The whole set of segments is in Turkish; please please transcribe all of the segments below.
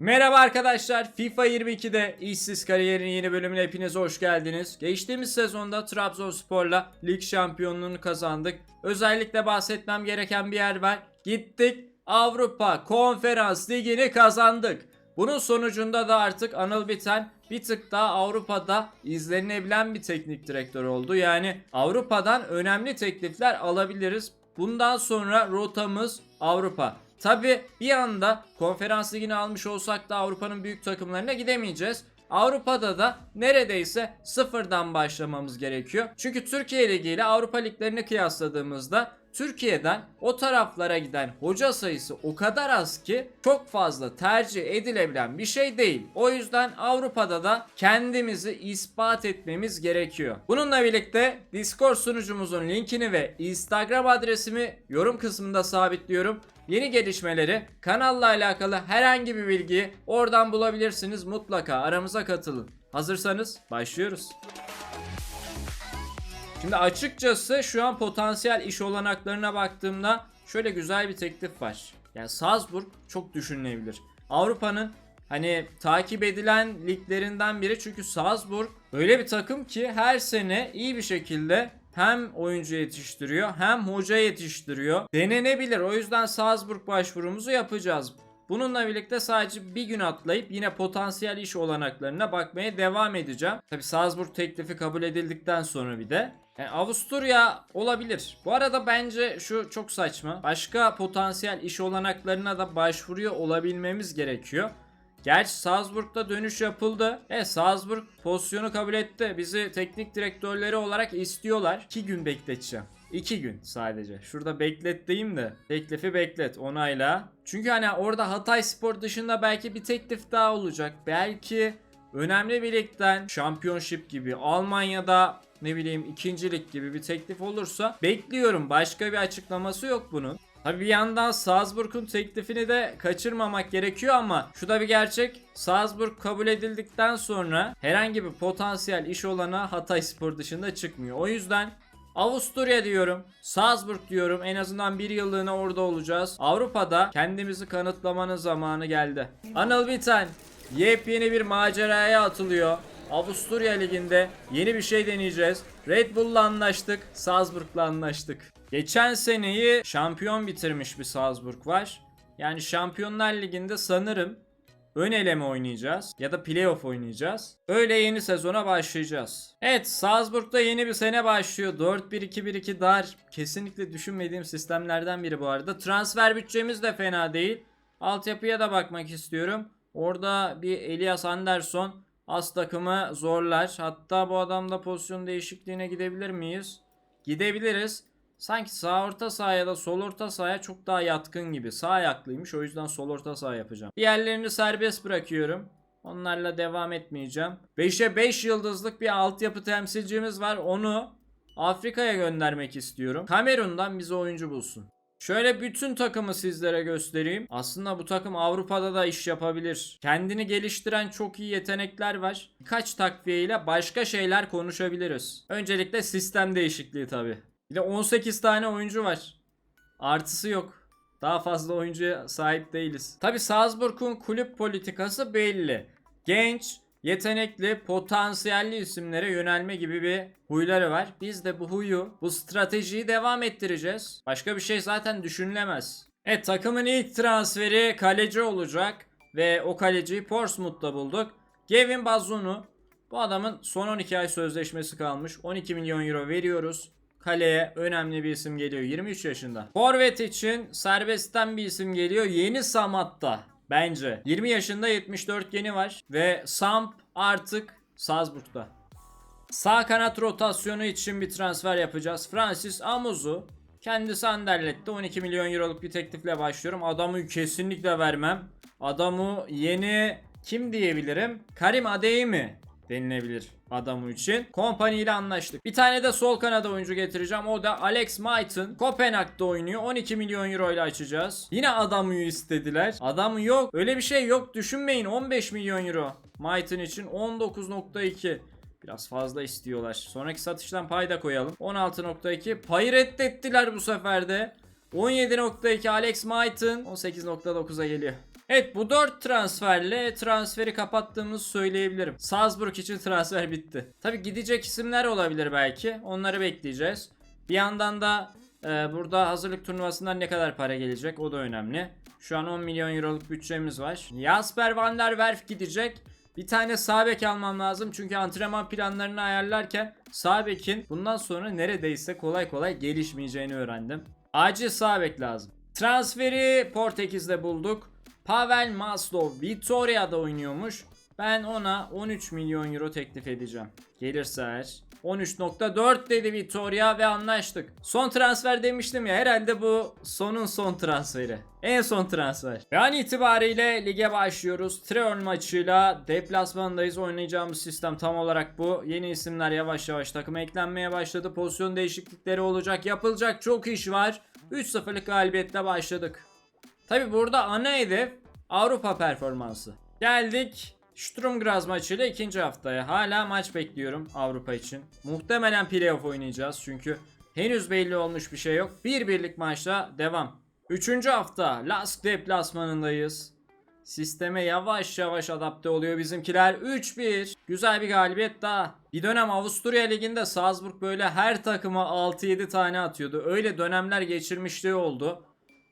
Merhaba arkadaşlar. FIFA 22'de işsiz kariyerin yeni bölümüne hepiniz hoş geldiniz. Geçtiğimiz sezonda Trabzonspor'la lig şampiyonluğunu kazandık. Özellikle bahsetmem gereken bir yer var. Gittik Avrupa Konferans Ligi'ni kazandık. Bunun sonucunda da artık Anıl Biten bir tık daha Avrupa'da izlenebilen bir teknik direktör oldu. Yani Avrupa'dan önemli teklifler alabiliriz. Bundan sonra rotamız Avrupa. Tabi bir anda konferans ligini almış olsak da Avrupa'nın büyük takımlarına gidemeyeceğiz. Avrupa'da da neredeyse sıfırdan başlamamız gerekiyor. Çünkü Türkiye Ligi ile Avrupa liglerini kıyasladığımızda Türkiye'den o taraflara giden hoca sayısı o kadar az ki çok fazla tercih edilebilen bir şey değil. O yüzden Avrupa'da da kendimizi ispat etmemiz gerekiyor. Bununla birlikte Discord sunucumuzun linkini ve Instagram adresimi yorum kısmında sabitliyorum. Yeni gelişmeleri, kanalla alakalı herhangi bir bilgiyi oradan bulabilirsiniz. Mutlaka aramıza katılın. Hazırsanız başlıyoruz. Şimdi açıkçası şu an potansiyel iş olanaklarına baktığımda şöyle güzel bir teklif var. Yani Salzburg çok düşünülebilir. Avrupa'nın hani takip edilen liglerinden biri çünkü Salzburg öyle bir takım ki her sene iyi bir şekilde hem oyuncu yetiştiriyor hem hoca yetiştiriyor. Denenebilir. O yüzden Salzburg başvurumuzu yapacağız. Bununla birlikte sadece bir gün atlayıp yine potansiyel iş olanaklarına bakmaya devam edeceğim. Tabi Salzburg teklifi kabul edildikten sonra bir de. Yani Avusturya olabilir. Bu arada bence şu çok saçma. Başka potansiyel iş olanaklarına da başvuruyor olabilmemiz gerekiyor. Gerçi Salzburg'da dönüş yapıldı. E Salzburg pozisyonu kabul etti. Bizi teknik direktörleri olarak istiyorlar. 2 gün bekleteceğim. 2 gün sadece. Şurada beklet de. Teklifi beklet onayla. Çünkü hani orada Hatay Spor dışında belki bir teklif daha olacak. Belki önemli bir ligden Championship gibi Almanya'da ne bileyim ikincilik gibi bir teklif olursa bekliyorum. Başka bir açıklaması yok bunun. Tabi bir yandan Salzburg'un teklifini de kaçırmamak gerekiyor ama şu da bir gerçek. Salzburg kabul edildikten sonra herhangi bir potansiyel iş olana Hatay Spor dışında çıkmıyor. O yüzden Avusturya diyorum. Salzburg diyorum. En azından bir yıllığına orada olacağız. Avrupa'da kendimizi kanıtlamanın zamanı geldi. Anıl Biten yepyeni bir maceraya atılıyor. Avusturya Ligi'nde yeni bir şey deneyeceğiz. Red Bull'la anlaştık, Salzburg'la anlaştık. Geçen seneyi şampiyon bitirmiş bir Salzburg var. Yani Şampiyonlar Ligi'nde sanırım ön eleme oynayacağız ya da playoff oynayacağız. Öyle yeni sezona başlayacağız. Evet Salzburg'da yeni bir sene başlıyor. 4-1-2-1-2 dar. Kesinlikle düşünmediğim sistemlerden biri bu arada. Transfer bütçemiz de fena değil. Altyapıya da bakmak istiyorum. Orada bir Elias Anderson az takımı zorlar. Hatta bu adamda pozisyon değişikliğine gidebilir miyiz? Gidebiliriz. Sanki sağ orta sahaya da sol orta sahaya çok daha yatkın gibi. Sağ ayaklıymış o yüzden sol orta saha yapacağım. Diğerlerini serbest bırakıyorum. Onlarla devam etmeyeceğim. 5'e 5 yıldızlık bir altyapı temsilcimiz var. Onu Afrika'ya göndermek istiyorum. Kamerun'dan bize oyuncu bulsun. Şöyle bütün takımı sizlere göstereyim. Aslında bu takım Avrupa'da da iş yapabilir. Kendini geliştiren çok iyi yetenekler var. Birkaç takviye ile başka şeyler konuşabiliriz. Öncelikle sistem değişikliği tabi. Bir de 18 tane oyuncu var. Artısı yok. Daha fazla oyuncuya sahip değiliz. Tabi Salzburg'un kulüp politikası belli. Genç, yetenekli, potansiyelli isimlere yönelme gibi bir huyları var. Biz de bu huyu, bu stratejiyi devam ettireceğiz. Başka bir şey zaten düşünülemez. Evet takımın ilk transferi kaleci olacak. Ve o kaleciyi Portsmouth'ta bulduk. Gavin Bazunu. Bu adamın son 12 ay sözleşmesi kalmış. 12 milyon euro veriyoruz. Kaleye önemli bir isim geliyor. 23 yaşında. Forvet için serbestten bir isim geliyor. Yeni Samat'ta. Bence. 20 yaşında 74 geni var. Ve Samp artık Salzburg'da. Sağ kanat rotasyonu için bir transfer yapacağız. Francis Amuz'u kendisi Anderlet'te 12 milyon euroluk bir teklifle başlıyorum. Adamı kesinlikle vermem. Adamı yeni kim diyebilirim? Karim Adeyemi denilebilir adamı için. Kompany ile anlaştık. Bir tane de sol kanada oyuncu getireceğim. O da Alex Maiton. Kopenhag'da oynuyor. 12 milyon euro ile açacağız. Yine adamı istediler. Adamı yok. Öyle bir şey yok. Düşünmeyin. 15 milyon euro. Maiton için 19.2. Biraz fazla istiyorlar. Sonraki satıştan pay da koyalım. 16.2. Payı reddettiler bu sefer de. 17.2 Alex Maiton 18.9'a geliyor. Evet bu 4 transferle transferi kapattığımızı söyleyebilirim. Salzburg için transfer bitti. Tabi gidecek isimler olabilir belki. Onları bekleyeceğiz. Bir yandan da e, burada hazırlık turnuvasından ne kadar para gelecek o da önemli. Şu an 10 milyon euroluk bütçemiz var. Jasper van der Werf gidecek. Bir tane sağ bek almam lazım çünkü antrenman planlarını ayarlarken sağ bekin bundan sonra neredeyse kolay kolay gelişmeyeceğini öğrendim. Acil sağ bek lazım. Transferi Portekiz'de bulduk. Pavel Maslov Vitoria'da oynuyormuş. Ben ona 13 milyon euro teklif edeceğim. Gelirse eğer. 13.4 dedi Vitoria ve anlaştık. Son transfer demiştim ya herhalde bu sonun son transferi. En son transfer. Ve an itibariyle lige başlıyoruz. Treol maçıyla deplasmandayız. Oynayacağımız sistem tam olarak bu. Yeni isimler yavaş yavaş takıma eklenmeye başladı. Pozisyon değişiklikleri olacak. Yapılacak çok iş var. 3-0'lık galibiyetle başladık. Tabi burada ana hedef Avrupa performansı. Geldik Sturm Graz maçıyla ikinci haftaya. Hala maç bekliyorum Avrupa için. Muhtemelen playoff oynayacağız çünkü henüz belli olmuş bir şey yok. Bir birlik maçla devam. Üçüncü hafta Lask deplasmanındayız. Sisteme yavaş yavaş adapte oluyor bizimkiler. 3-1. Güzel bir galibiyet daha. Bir dönem Avusturya Ligi'nde Salzburg böyle her takıma 6-7 tane atıyordu. Öyle dönemler geçirmişliği oldu.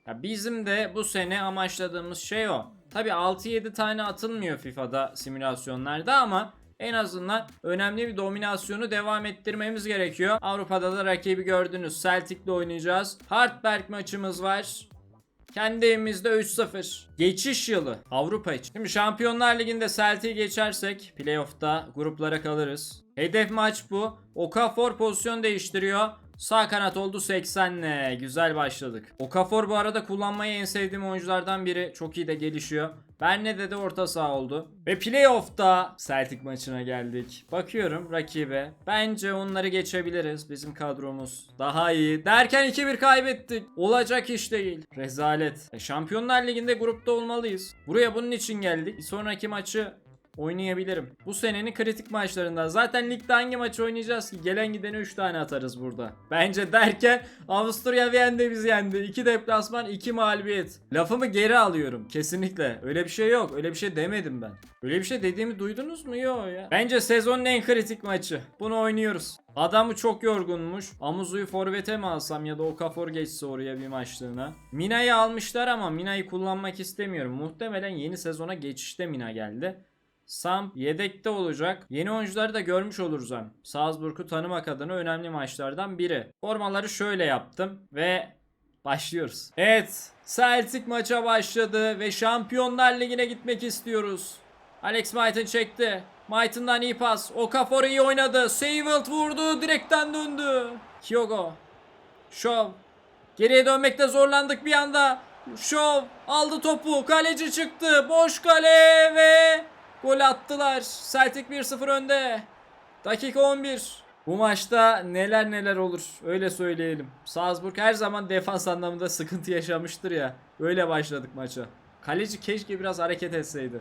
Ya bizim de bu sene amaçladığımız şey o. Tabi 6-7 tane atılmıyor FIFA'da simülasyonlarda ama en azından önemli bir dominasyonu devam ettirmemiz gerekiyor. Avrupa'da da rakibi gördünüz. Celtic'le oynayacağız. Hartberg maçımız var. Kendi evimizde 3-0. Geçiş yılı Avrupa için. Şimdi Şampiyonlar Ligi'nde Celtic'i geçersek playoff'ta gruplara kalırız. Hedef maç bu. Okafor pozisyon değiştiriyor. Sağ kanat oldu 80'le. Güzel başladık. Okafor bu arada kullanmayı en sevdiğim oyunculardan biri. Çok iyi de gelişiyor. Berne'de de orta saha oldu. Ve playoff'ta Celtic maçına geldik. Bakıyorum rakibe. Bence onları geçebiliriz. Bizim kadromuz daha iyi. Derken 2-1 kaybettik. Olacak iş değil. Rezalet. E, Şampiyonlar Ligi'nde grupta olmalıyız. Buraya bunun için geldik. Bir sonraki maçı oynayabilirim. Bu senenin kritik maçlarından. Zaten ligde hangi maç oynayacağız ki? Gelen gidene 3 tane atarız burada. Bence derken Avusturya Viyen'de biz yendi. 2 deplasman 2 mağlubiyet. Lafımı geri alıyorum. Kesinlikle. Öyle bir şey yok. Öyle bir şey demedim ben. Öyle bir şey dediğimi duydunuz mu? Yok ya. Bence sezonun en kritik maçı. Bunu oynuyoruz. Adamı çok yorgunmuş. Amuzu'yu forvete mi alsam ya da Okafor geçse oraya bir maçlığına. Mina'yı almışlar ama Mina'yı kullanmak istemiyorum. Muhtemelen yeni sezona geçişte Mina geldi. Sam yedekte olacak. Yeni oyuncuları da görmüş oluruz hem. Salzburg'u tanımak adına önemli maçlardan biri. Formaları şöyle yaptım ve başlıyoruz. Evet, Celtic maça başladı ve Şampiyonlar Ligi'ne gitmek istiyoruz. Alex Maiton çekti. Maiton'dan iyi pas. Okafor iyi oynadı. Seyvelt vurdu. Direkten döndü. Kyogo. Şov. Geriye dönmekte zorlandık bir anda. Şov aldı topu. Kaleci çıktı. Boş kale ve Gol attılar. Celtic 1-0 önde. Dakika 11. Bu maçta neler neler olur öyle söyleyelim. Salzburg her zaman defans anlamında sıkıntı yaşamıştır ya. Öyle başladık maça. Kaleci keşke biraz hareket etseydi.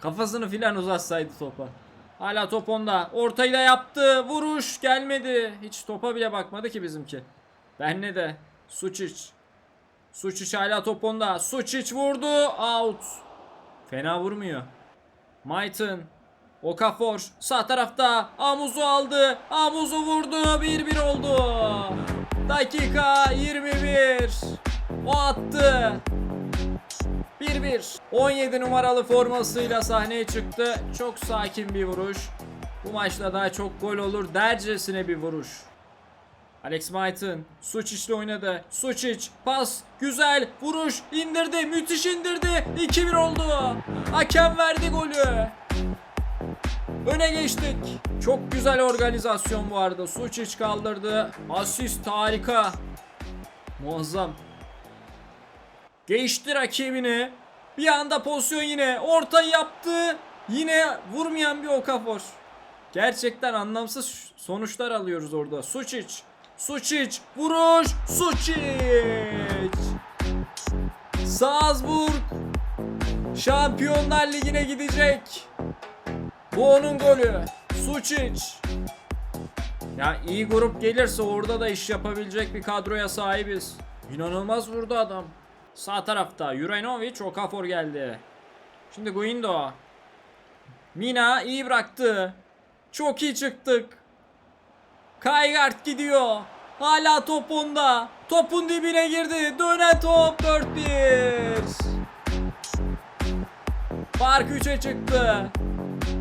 Kafasını filan uzatsaydı topa. Hala top onda. Ortayı da yaptı. Vuruş gelmedi. Hiç topa bile bakmadı ki bizimki. Ben ne de. Suçic. Suçic hala top onda. Suçic vurdu. Out. Fena vurmuyor. Maiton. Okafor sağ tarafta Amuz'u aldı. Amuz'u vurdu. 1-1 oldu. Dakika 21. O attı. 1-1. 17 numaralı formasıyla sahneye çıktı. Çok sakin bir vuruş. Bu maçta daha çok gol olur dercesine bir vuruş. Alex Maiton Suçic'le oynadı. Suçic pas güzel vuruş indirdi müthiş indirdi 2-1 oldu. Hakem verdi golü. Öne geçtik. Çok güzel organizasyon arada. Suçic kaldırdı. Asist harika. Muazzam. Geçti rakibini. Bir anda pozisyon yine. Orta yaptı. Yine vurmayan bir Okafor. Gerçekten anlamsız sonuçlar alıyoruz orada. Suçic. Suçic. Vuruş. Suçic. Salzburg. Şampiyonlar Ligi'ne gidecek. Bu onun golü. Suçic. Ya iyi grup gelirse orada da iş yapabilecek bir kadroya sahibiz. İnanılmaz vurdu adam. Sağ tarafta Juranovic Okafor geldi. Şimdi Guindo. Mina iyi bıraktı. Çok iyi çıktık. Kaygart gidiyor. Hala top onda. Topun dibine girdi. Dönen top 4-1. Fark 3'e çıktı.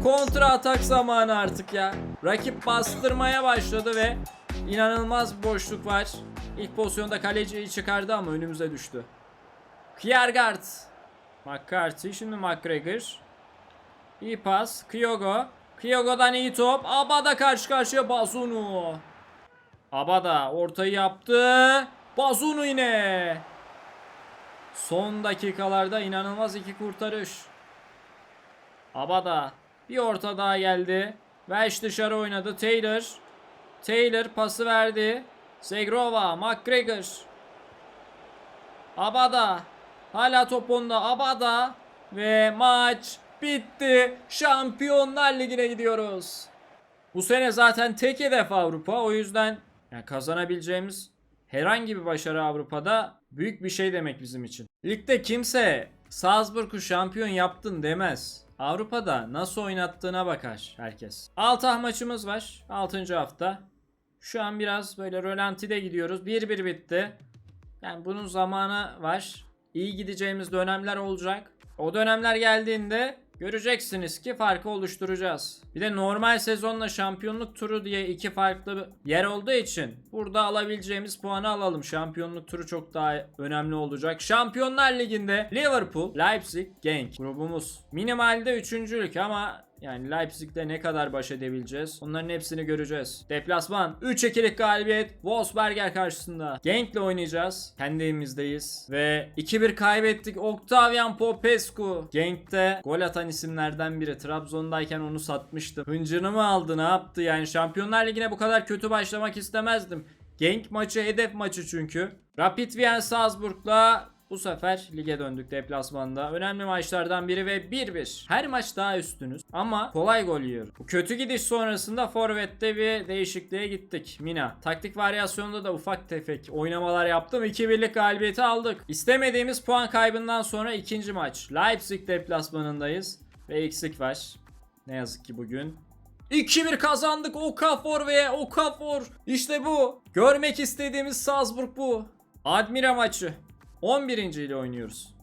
Kontra atak zamanı artık ya. Rakip bastırmaya başladı ve inanılmaz boşluk var. İlk pozisyonda kaleciyi çıkardı ama önümüze düştü. Kiergaard. McCarthy şimdi McGregor. İyi pas. Kyogo. Kyogo'dan iyi top. Abada karşı karşıya Bazunu. Abada ortayı yaptı. Bazunu yine. Son dakikalarda inanılmaz iki kurtarış. Abada bir orta daha geldi. Welsh dışarı oynadı. Taylor. Taylor pası verdi. Segrova, McGregor. Abada. Hala top onda. Abada. Ve maç bitti. Şampiyonlar Ligi'ne gidiyoruz. Bu sene zaten tek hedef Avrupa. O yüzden yani kazanabileceğimiz herhangi bir başarı Avrupa'da büyük bir şey demek bizim için. Ligde kimse Salzburg'u şampiyon yaptın demez. Avrupa'da nasıl oynattığına bakar herkes. Altah maçımız var. 6. hafta. Şu an biraz böyle rölantide gidiyoruz. 1-1 bitti. Yani bunun zamanı var. İyi gideceğimiz dönemler olacak. O dönemler geldiğinde göreceksiniz ki farkı oluşturacağız. Bir de normal sezonla şampiyonluk turu diye iki farklı yer olduğu için burada alabileceğimiz puanı alalım. Şampiyonluk turu çok daha önemli olacak. Şampiyonlar Ligi'nde Liverpool, Leipzig, Genk grubumuz. Minimalde üçüncülük ama yani Leipzig'te ne kadar baş edebileceğiz? Onların hepsini göreceğiz. Deplasman 3-2'lik galibiyet Wolfsberger karşısında. Genk'le oynayacağız. Kendi evimizdeyiz. Ve 2-1 kaybettik. Octavian Popescu. Genk'te gol atan isimlerden biri. Trabzon'dayken onu satmıştım. Hıncını mı aldı ne yaptı? Yani Şampiyonlar Ligi'ne bu kadar kötü başlamak istemezdim. Genk maçı hedef maçı çünkü. Rapid Wien Salzburg'la bu sefer lige döndük deplasmanda. Önemli maçlardan biri ve 1-1. Her maç daha üstünüz ama kolay gol yiyor. Bu kötü gidiş sonrasında forvette bir değişikliğe gittik. Mina. Taktik varyasyonunda da ufak tefek oynamalar yaptım. 2-1'lik galibiyeti aldık. İstemediğimiz puan kaybından sonra ikinci maç. Leipzig deplasmanındayız ve eksik var. Ne yazık ki bugün. 2-1 kazandık Okafor ve Okafor. İşte bu. Görmek istediğimiz Salzburg bu. Admira maçı. 11. ile oynuyoruz.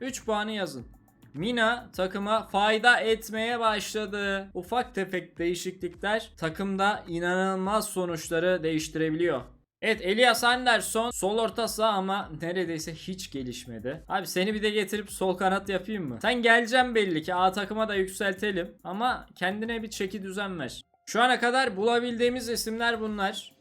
3 puanı yazın. Mina takıma fayda etmeye başladı. Ufak tefek değişiklikler takımda inanılmaz sonuçları değiştirebiliyor. Evet Elias Anderson sol orta saha ama neredeyse hiç gelişmedi. Abi seni bir de getirip sol kanat yapayım mı? Sen geleceğim belli ki A takıma da yükseltelim ama kendine bir çeki düzen ver. Şu ana kadar bulabildiğimiz isimler bunlar.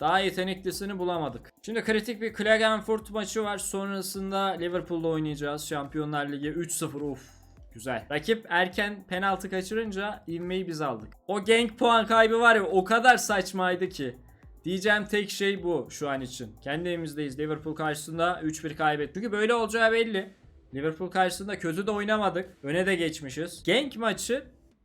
Daha yeteneklisini bulamadık. Şimdi kritik bir Klagenfurt maçı var. Sonrasında Liverpool'la oynayacağız. Şampiyonlar Ligi 3-0 of. Güzel. Rakip erken penaltı kaçırınca ivmeyi biz aldık. O Genk puan kaybı var ya o kadar saçmaydı ki. Diyeceğim tek şey bu şu an için. Kendi evimizdeyiz. Liverpool karşısında 3-1 kaybettik. Çünkü böyle olacağı belli. Liverpool karşısında kötü de oynamadık. Öne de geçmişiz. Genk maçı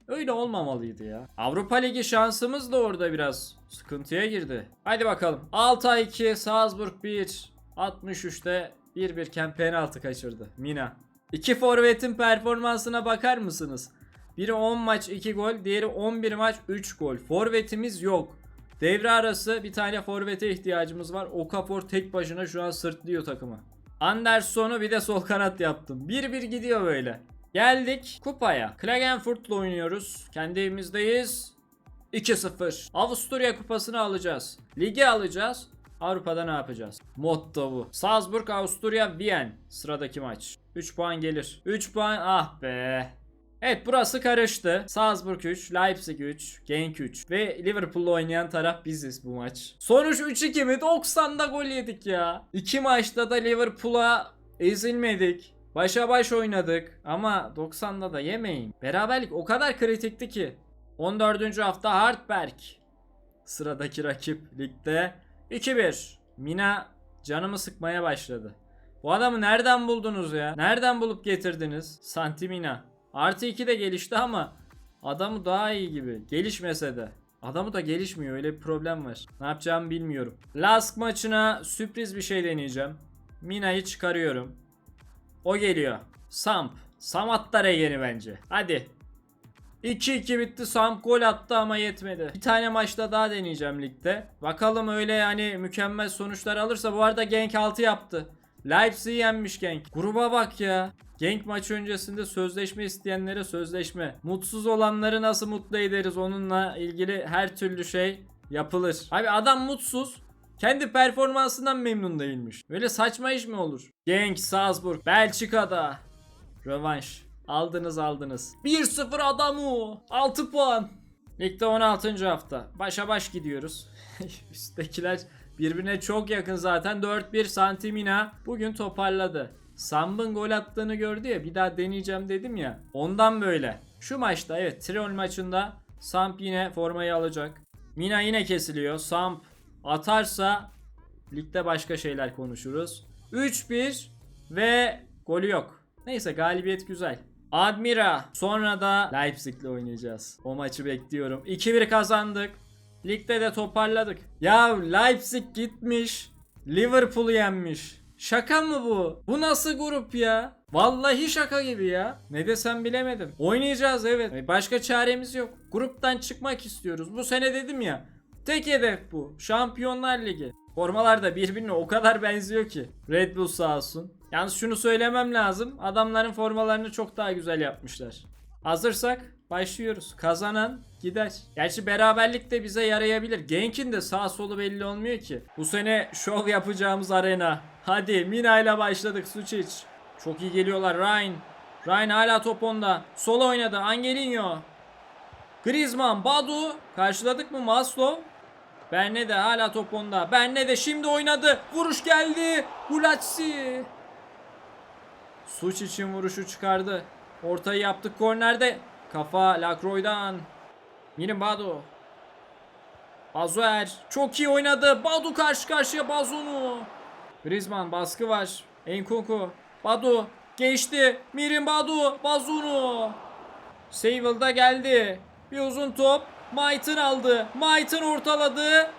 öyle olmamalıydı ya. Avrupa Ligi şansımız da orada biraz sıkıntıya girdi. Haydi bakalım. Altay 2, Salzburg 1. 63'te 1-1 iken penaltı kaçırdı. Mina. İki forvetin performansına bakar mısınız? Biri 10 maç 2 gol, diğeri 11 maç 3 gol. Forvetimiz yok. Devre arası bir tane forvete ihtiyacımız var. Okafor tek başına şu an sırtlıyor takımı. Anderson'u bir de sol kanat yaptım. 1-1 gidiyor böyle. Geldik kupaya. Klagenfurt'la oynuyoruz. Kendi evimizdeyiz. 2-0. Avusturya kupasını alacağız. Ligi alacağız. Avrupa'da ne yapacağız? Motto bu. Salzburg, Avusturya, Wien. Sıradaki maç. 3 puan gelir. 3 puan ah be. Evet burası karıştı. Salzburg 3, Leipzig 3, Genk 3 ve Liverpool'la oynayan taraf biziz bu maç. Sonuç 3-2 mi? 90'da gol yedik ya. İki maçta da Liverpool'a ezilmedik. Başa baş oynadık ama 90'da da yemeyin. Beraberlik o kadar kritikti ki. 14. hafta Hartberg. Sıradaki rakip ligde 2-1. Mina canımı sıkmaya başladı. Bu adamı nereden buldunuz ya? Nereden bulup getirdiniz? Santimina. Artı 2 de gelişti ama adamı daha iyi gibi. Gelişmese de. Adamı da gelişmiyor öyle bir problem var. Ne yapacağımı bilmiyorum. Lask maçına sürpriz bir şey deneyeceğim. Mina'yı çıkarıyorum. O geliyor. Samp. Samatta yeni bence. Hadi. 2-2 bitti. Samp gol attı ama yetmedi. Bir tane maçta daha deneyeceğim ligde. Bakalım öyle yani mükemmel sonuçlar alırsa. Bu arada Genk 6 yaptı. Leipzig yenmiş Genk. Gruba bak ya. Genk maçı öncesinde sözleşme isteyenlere sözleşme. Mutsuz olanları nasıl mutlu ederiz onunla ilgili her türlü şey yapılır. Abi adam mutsuz. Kendi performansından memnun değilmiş. Böyle saçma iş mi olur? Genk, Salzburg, Belçika'da. Rövanş. Aldınız aldınız. 1-0 adamı. 6 puan. Ligde 16. hafta. Başa baş gidiyoruz. Üsttekiler birbirine çok yakın zaten. 4-1 Santimina bugün toparladı. Samb'ın gol attığını gördü ya bir daha deneyeceğim dedim ya. Ondan böyle. Şu maçta evet Tirol maçında Samp yine formayı alacak. Mina yine kesiliyor. Samp atarsa ligde başka şeyler konuşuruz. 3-1 ve golü yok. Neyse galibiyet güzel. Admira. Sonra da Leipzig'le oynayacağız. O maçı bekliyorum. 2-1 kazandık. Ligde de toparladık. Ya Leipzig gitmiş. Liverpool'u yenmiş. Şaka mı bu? Bu nasıl grup ya? Vallahi şaka gibi ya. Ne desem bilemedim. Oynayacağız evet. E, Başka çaremiz yok. Gruptan çıkmak istiyoruz. Bu sene dedim ya. Tek hedef bu. Şampiyonlar Ligi. Formalar da birbirine o kadar benziyor ki. Red Bull sağ olsun. Yalnız şunu söylemem lazım. Adamların formalarını çok daha güzel yapmışlar. Hazırsak başlıyoruz. Kazanan gider. Gerçi beraberlik de bize yarayabilir. Genk'in de sağ solu belli olmuyor ki. Bu sene şov yapacağımız arena. Hadi Mina ile başladık Suçic. Çok iyi geliyorlar Ryan. Ryan hala top onda. Sol oynadı Angelinho. Griezmann, Badu. Karşıladık mı Maslow? Berne de hala top onda. Berne de şimdi oynadı. Vuruş geldi. Gulacsi. Suç için vuruşu çıkardı. Ortayı yaptık kornerde. Kafa Lacroix'dan. Mirin Badu. Bazuer çok iyi oynadı. Badu karşı karşıya Bazunu. Griezmann baskı var. Enkunku. Badu geçti. Mirin Badu. Bazunu. Seyvel da geldi. Bir uzun top. Mait'in aldı. Mait'in ortaladı.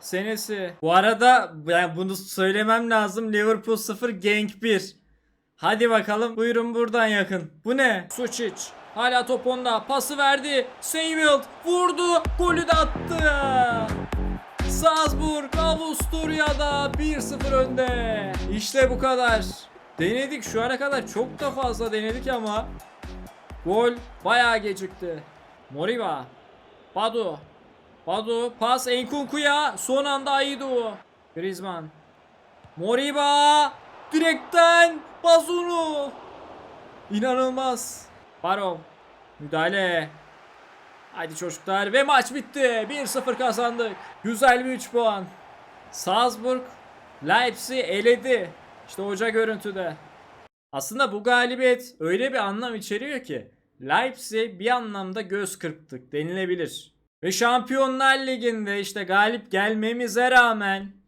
Senesi. Bu arada ben bunu söylemem lazım. Liverpool 0 Genk 1. Hadi bakalım. Buyurun buradan yakın. Bu ne? Suçic. Hala top onda. Pası verdi. Seyfield vurdu. Golü de attı. Salzburg Avusturya'da 1-0 önde. İşte bu kadar. Denedik şu ana kadar çok da fazla denedik ama gol bayağı gecikti. Moriba. Badu. Badu pas Enkunku'ya son anda Aidu. Griezmann. Moriba direkten Bazunu. İnanılmaz. Barov. Müdahale. Haydi çocuklar ve maç bitti. 1-0 kazandık. Güzel bir 3 puan. Salzburg Leipzig eledi. İşte hoca görüntüde. Aslında bu galibiyet öyle bir anlam içeriyor ki Leipzig bir anlamda göz kırptık denilebilir. Ve Şampiyonlar Ligi'nde işte galip gelmemize rağmen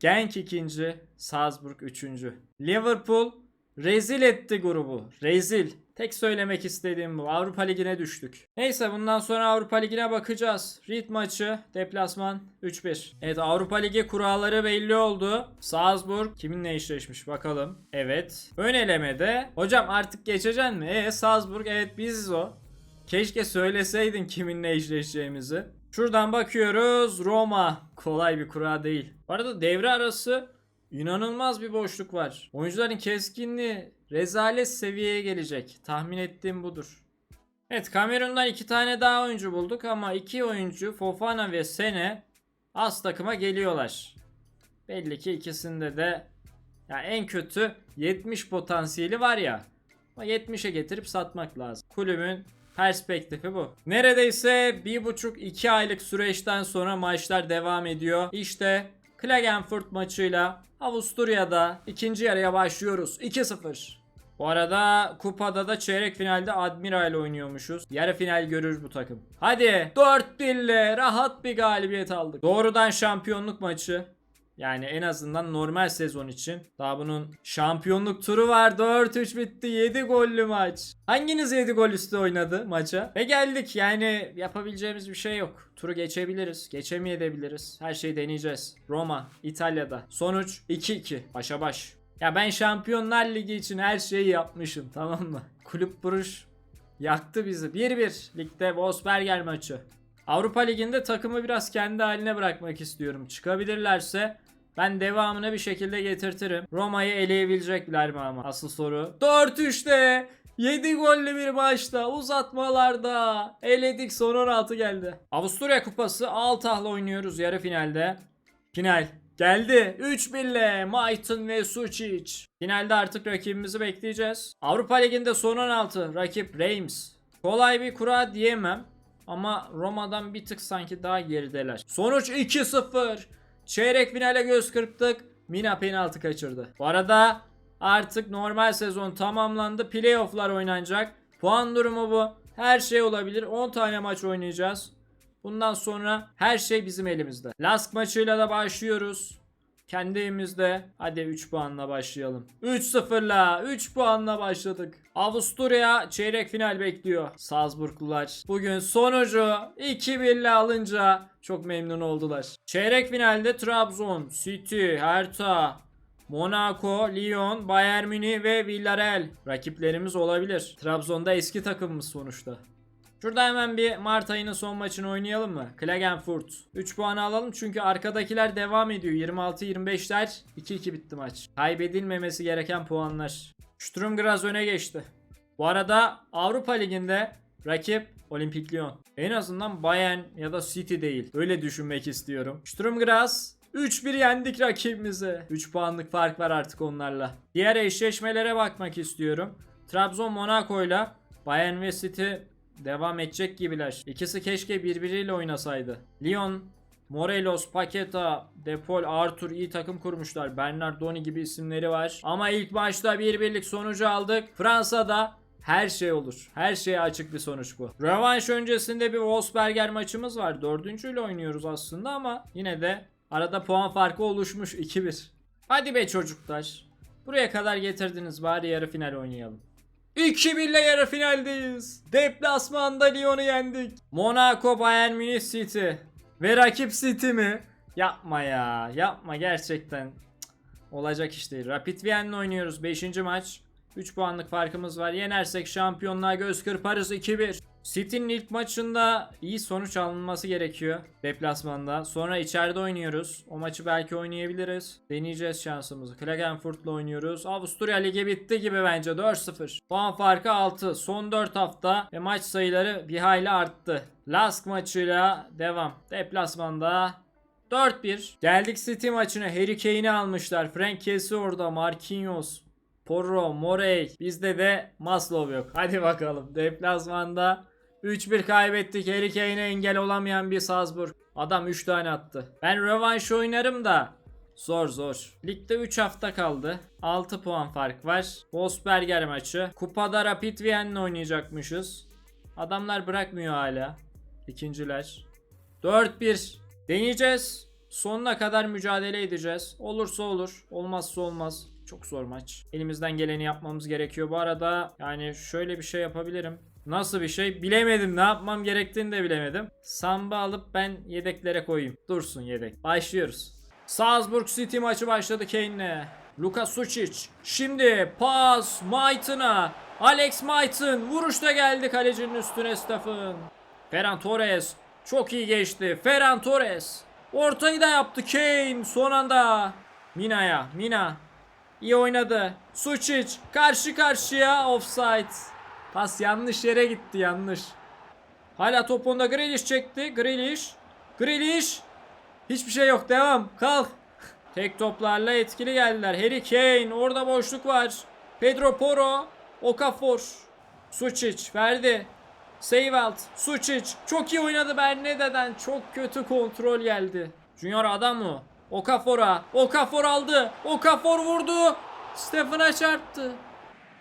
Genk ikinci, Salzburg üçüncü. Liverpool rezil etti grubu. Rezil. Tek söylemek istediğim bu. Avrupa Ligi'ne düştük. Neyse bundan sonra Avrupa Ligi'ne bakacağız. Reed maçı, deplasman 3-1. Evet Avrupa Ligi kuralları belli oldu. Salzburg kiminle eşleşmiş bakalım. Evet. Ön elemede. Hocam artık geçeceksin mi? E Salzburg evet biziz o. Keşke söyleseydin kiminle eşleşeceğimizi. Şuradan bakıyoruz. Roma. Kolay bir kura değil. Bu arada devre arası inanılmaz bir boşluk var. Oyuncuların keskinliği rezalet seviyeye gelecek. Tahmin ettiğim budur. Evet Kamerun'dan iki tane daha oyuncu bulduk ama iki oyuncu Fofana ve Sene az takıma geliyorlar. Belli ki ikisinde de ya en kötü 70 potansiyeli var ya. Ama 70'e getirip satmak lazım. Kulübün perspektifi bu. Neredeyse bir buçuk iki aylık süreçten sonra maçlar devam ediyor. İşte Klagenfurt maçıyla Avusturya'da ikinci yarıya başlıyoruz. 2-0. Bu arada kupada da çeyrek finalde Admiral oynuyormuşuz. Yarı final görür bu takım. Hadi 4-1'le rahat bir galibiyet aldık. Doğrudan şampiyonluk maçı. Yani en azından normal sezon için. Daha bunun şampiyonluk turu var. 4-3 bitti. 7 gollü maç. Hanginiz 7 gol üstü oynadı maça? Ve geldik. Yani yapabileceğimiz bir şey yok. Turu geçebiliriz. Geçemeyebiliriz. Her şeyi deneyeceğiz. Roma, İtalya'da. Sonuç 2-2. Başa baş. Ya ben Şampiyonlar Ligi için her şeyi yapmışım tamam mı? Kulüp Bruş yaktı bizi. 1-1 ligde Wolfsberger maçı. Avrupa Ligi'nde takımı biraz kendi haline bırakmak istiyorum. Çıkabilirlerse ben devamını bir şekilde getirtirim. Roma'yı eleyebilecekler mi ama? Asıl soru. 4-3'te 7 gollü bir maçta uzatmalarda eledik son 16 geldi. Avusturya Kupası Altah'la oynuyoruz yarı finalde. Final geldi 3-1 ile Maiton ve Sucic. Finalde artık rakibimizi bekleyeceğiz. Avrupa Ligi'nde son 16 rakip Reims. Kolay bir kura diyemem ama Roma'dan bir tık sanki daha gerideler. Sonuç 2-0. Çeyrek finale göz kırptık. Mina penaltı kaçırdı. Bu arada artık normal sezon tamamlandı. Playoff'lar oynanacak. Puan durumu bu. Her şey olabilir. 10 tane maç oynayacağız. Bundan sonra her şey bizim elimizde. Lask maçıyla da başlıyoruz. Kendi evimizde. Hadi 3 puanla başlayalım. 3-0'la 3 puanla başladık. Avusturya çeyrek final bekliyor. Salzburglular bugün sonucu 2-1 ile alınca çok memnun oldular. Çeyrek finalde Trabzon, City, Hertha, Monaco, Lyon, Bayern Münih ve Villarreal rakiplerimiz olabilir. Trabzon'da eski takımımız sonuçta. Şurada hemen bir Mart ayının son maçını oynayalım mı? Klagenfurt. 3 puanı alalım çünkü arkadakiler devam ediyor. 26-25'ler 2-2 bitti maç. Kaybedilmemesi gereken puanlar. Sturm Graz öne geçti. Bu arada Avrupa Ligi'nde rakip Olimpik Lyon. En azından Bayern ya da City değil. Öyle düşünmek istiyorum. Sturm Graz 3-1 yendik rakibimizi. 3 puanlık fark var artık onlarla. Diğer eşleşmelere bakmak istiyorum. Trabzon Monaco'yla Bayern ve City devam edecek gibiler. İkisi keşke birbiriyle oynasaydı. Lyon, Morelos, Paqueta, Depol, Arthur iyi takım kurmuşlar. Bernardoni gibi isimleri var. Ama ilk maçta bir birlik sonucu aldık. Fransa'da her şey olur. Her şeye açık bir sonuç bu. Rövanş öncesinde bir Wolfsberger maçımız var. Dördüncüyle oynuyoruz aslında ama yine de arada puan farkı oluşmuş 2-1. Hadi be çocuklar. Buraya kadar getirdiniz bari yarı final oynayalım. 2-1 ile yarı finaldeyiz. Deplasmanda Lyon'u yendik. Monaco, Bayern Münih, City. Ve rakip City mi? Yapma ya. Yapma gerçekten. Cık, Olacak iş değil. Rapid Vienna oynuyoruz. 5. maç. 3 puanlık farkımız var. Yenersek şampiyonluğa göz kırparız 2-1. City'nin ilk maçında iyi sonuç alınması gerekiyor. Deplasmanda. Sonra içeride oynuyoruz. O maçı belki oynayabiliriz. Deneyeceğiz şansımızı. Klagenfurt'la oynuyoruz. Avusturya Ligi bitti gibi bence 4-0. Puan farkı 6. Son 4 hafta ve maç sayıları bir hayli arttı. Lask maçıyla devam. Deplasmanda 4-1. Geldik City maçına. Harry Kane'i almışlar. Frank Kessie orada. Marquinhos. Porro, Morey. Bizde de Maslov yok. Hadi bakalım. Deplasmanda 3-1 kaybettik. Harry Kane'e engel olamayan bir Salzburg. Adam 3 tane attı. Ben rövanş oynarım da Zor zor. Ligde 3 hafta kaldı. 6 puan fark var. Wolfsberger maçı. Kupada Rapid Vienna oynayacakmışız. Adamlar bırakmıyor hala. İkinciler. 4-1. Deneyeceğiz. Sonuna kadar mücadele edeceğiz. Olursa olur. Olmazsa olmaz. Çok zor maç. Elimizden geleni yapmamız gerekiyor. Bu arada yani şöyle bir şey yapabilirim. Nasıl bir şey bilemedim. Ne yapmam gerektiğini de bilemedim. Samba alıp ben yedeklere koyayım. Dursun yedek. Başlıyoruz. Salzburg City maçı başladı Kane'le. Luka Sucic. Şimdi pas Maiton'a. Alex Maiton vuruşta geldi kalecinin üstüne Stefan. Ferran Torres çok iyi geçti. Ferran Torres. Ortayı da yaptı Kane son anda. Mina'ya. Mina. İyi oynadı. Sucic karşı karşıya offside. Pas yanlış yere gitti yanlış. Hala top onda Grealish çekti. Grealish. Grealish. Hiçbir şey yok devam. Kalk. Tek toplarla etkili geldiler. Harry Kane orada boşluk var. Pedro Porro. Okafor. Sucic verdi. Seyvelt. Sucic. Çok iyi oynadı Bernede'den. Çok kötü kontrol geldi. Junior Adamu. Okafor'a. Okafor aldı. Okafor vurdu. Stefan'a çarptı.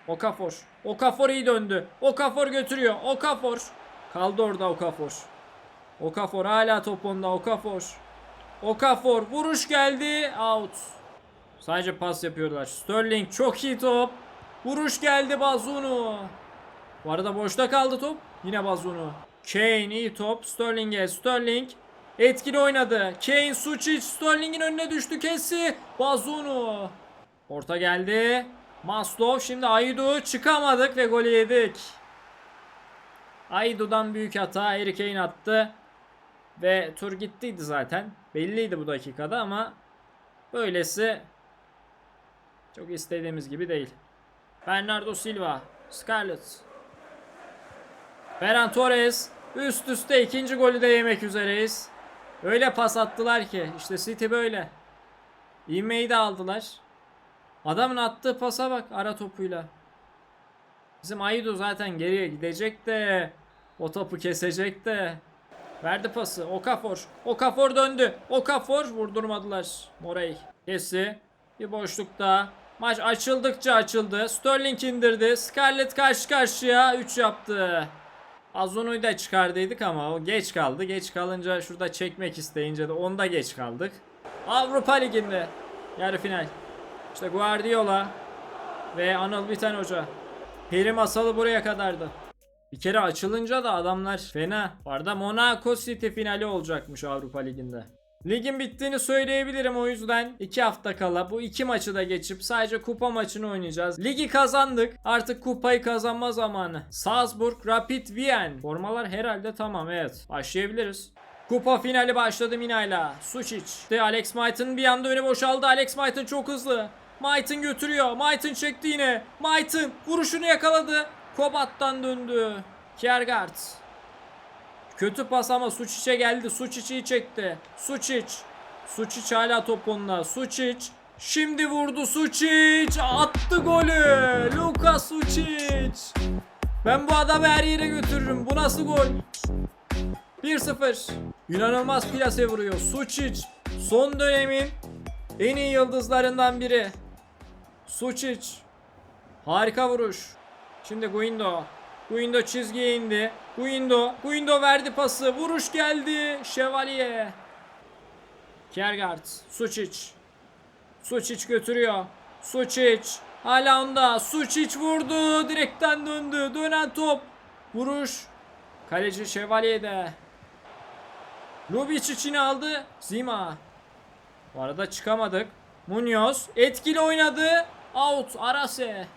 Okafor. Okafor iyi döndü. Okafor götürüyor. Okafor. Kaldı orada Okafor. Okafor hala top onda. Okafor. Okafor vuruş geldi. Out. Sadece pas yapıyorlar. Sterling çok iyi top. Vuruş geldi Bazunu. Bu arada boşta kaldı top. Yine Bazunu. Kane iyi top. Sterling'e. Sterling etkili oynadı. Kane Sucic Sterling'in önüne düştü. Kessi. Bazunu. Orta geldi. Maslov şimdi Aydu çıkamadık ve golü yedik. Aydu'dan büyük hata Harry Kane attı. Ve tur gittiydi zaten. Belliydi bu dakikada ama böylesi çok istediğimiz gibi değil. Bernardo Silva, Scarlett. Ferran Torres üst üste ikinci golü de yemek üzereyiz. Öyle pas attılar ki işte City böyle. İvmeyi de aldılar. Adamın attığı pasa bak ara topuyla. Bizim Aido zaten geriye gidecek de o topu kesecek de. Verdi pası. Okafor. Okafor döndü. Okafor vurdurmadılar. Morey. Kesi. Bir boşlukta. Maç açıldıkça açıldı. Sterling indirdi. Scarlett karşı karşıya 3 yaptı. Azunu'yu da çıkardıydık ama o geç kaldı. Geç kalınca şurada çekmek isteyince de onda geç kaldık. Avrupa Ligi'nde yarı final. İşte Guardiola ve Anıl Biten Hoca. Peri masalı buraya kadardı. Bir kere açılınca da adamlar fena. Arda Monaco City finali olacakmış Avrupa Ligi'nde. Ligin bittiğini söyleyebilirim o yüzden 2 hafta kala bu iki maçı da geçip sadece kupa maçını oynayacağız. Ligi kazandık. Artık kupayı kazanma zamanı. Salzburg, Rapid Wien. Formalar herhalde tamam evet. Başlayabiliriz. Kupa finali başladı Mina'yla. Suçic. De Alex Mait'ın bir anda öne boşaldı. Alex Mait'ın çok hızlı. Mait'ın götürüyor. Mait'ın çekti yine. Mait'ın vuruşunu yakaladı. Kobat'tan döndü. Kiergaard. Kötü pas ama Suçic'e geldi. Suçic'i çekti. Suçic. Suçic hala top onunla. Suçic. Şimdi vurdu Suçic. Attı golü. Luka Suçic. Ben bu adamı her yere götürürüm. Bu nasıl gol? 1-0. İnanılmaz plase vuruyor. Suçic. Son dönemin en iyi yıldızlarından biri. Suçic. Harika vuruş. Şimdi Guindo. Guindo çizgiye indi. Guindo. Guindo verdi pası. Vuruş geldi. Şövalye. Kiergaard. Suçic. Suçic götürüyor. Suçic. Hala onda. Suçic vurdu. Direkten döndü. Dönen top. Vuruş. Kaleci Şövalye'de. Lubic içine aldı. Zima. Bu arada çıkamadık. Munoz etkili oynadı. Out. Arase.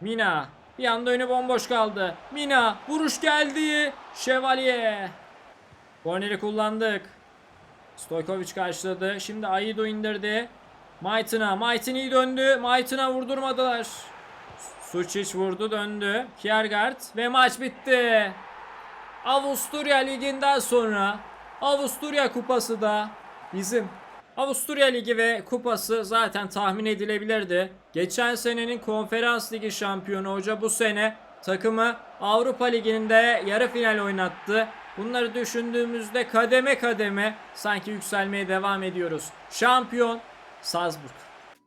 Mina. Bir anda önü bomboş kaldı. Mina. Vuruş geldi. Şövalye. Korneri kullandık. Stojkovic karşıladı. Şimdi Aido indirdi. Maitın'a. Maitin iyi döndü. Maitın'a vurdurmadılar. Suçic vurdu döndü. Kiergaard ve maç bitti. Avusturya Ligi'nden sonra Avusturya Kupası da bizim. Avusturya Ligi ve kupası zaten tahmin edilebilirdi. Geçen senenin Konferans Ligi şampiyonu hoca bu sene takımı Avrupa Ligi'nin de yarı final oynattı. Bunları düşündüğümüzde kademe kademe sanki yükselmeye devam ediyoruz. Şampiyon Salzburg.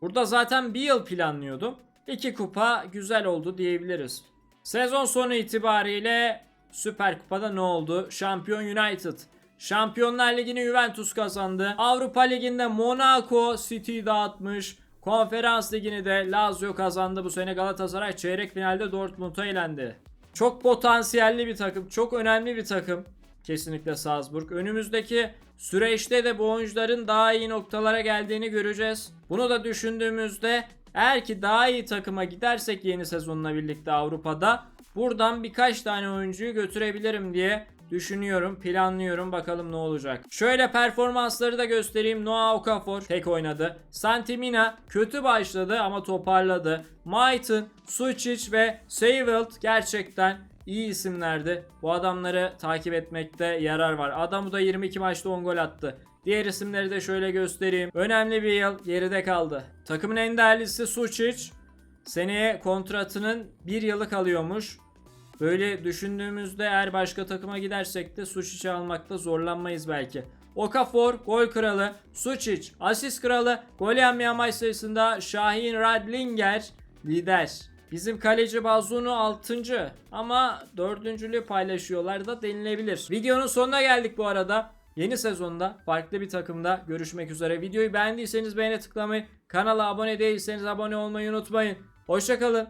Burada zaten bir yıl planlıyordum. İki kupa güzel oldu diyebiliriz. Sezon sonu itibariyle Süper Kupa'da ne oldu? Şampiyon United. Şampiyonlar Ligi'ni Juventus kazandı. Avrupa Ligi'nde Monaco City dağıtmış. Konferans Ligi'ni de Lazio kazandı. Bu sene Galatasaray çeyrek finalde Dortmund'a elendi. Çok potansiyelli bir takım. Çok önemli bir takım. Kesinlikle Salzburg. Önümüzdeki süreçte de bu oyuncuların daha iyi noktalara geldiğini göreceğiz. Bunu da düşündüğümüzde eğer ki daha iyi takıma gidersek yeni sezonla birlikte Avrupa'da buradan birkaç tane oyuncuyu götürebilirim diye düşünüyorum, planlıyorum. Bakalım ne olacak. Şöyle performansları da göstereyim. Noah Okafor tek oynadı. Santimina kötü başladı ama toparladı. Maiton, Sucic ve Seyveld gerçekten iyi isimlerdi. Bu adamları takip etmekte yarar var. Adamı da 22 maçta 10 gol attı. Diğer isimleri de şöyle göstereyim. Önemli bir yıl geride kaldı. Takımın en değerlisi Sucic. Seneye kontratının bir yılı kalıyormuş. Böyle düşündüğümüzde eğer başka takıma gidersek de Suçic'i almakta zorlanmayız belki. Okafor gol kralı, Suçic asist kralı, gol yenmeyen maç sayısında Şahin Radlinger lider. Bizim kaleci Bazunu 6. ama 4. paylaşıyorlar da denilebilir. Videonun sonuna geldik bu arada. Yeni sezonda farklı bir takımda görüşmek üzere. Videoyu beğendiyseniz beğene tıklamayı, kanala abone değilseniz abone olmayı unutmayın. Hoşçakalın.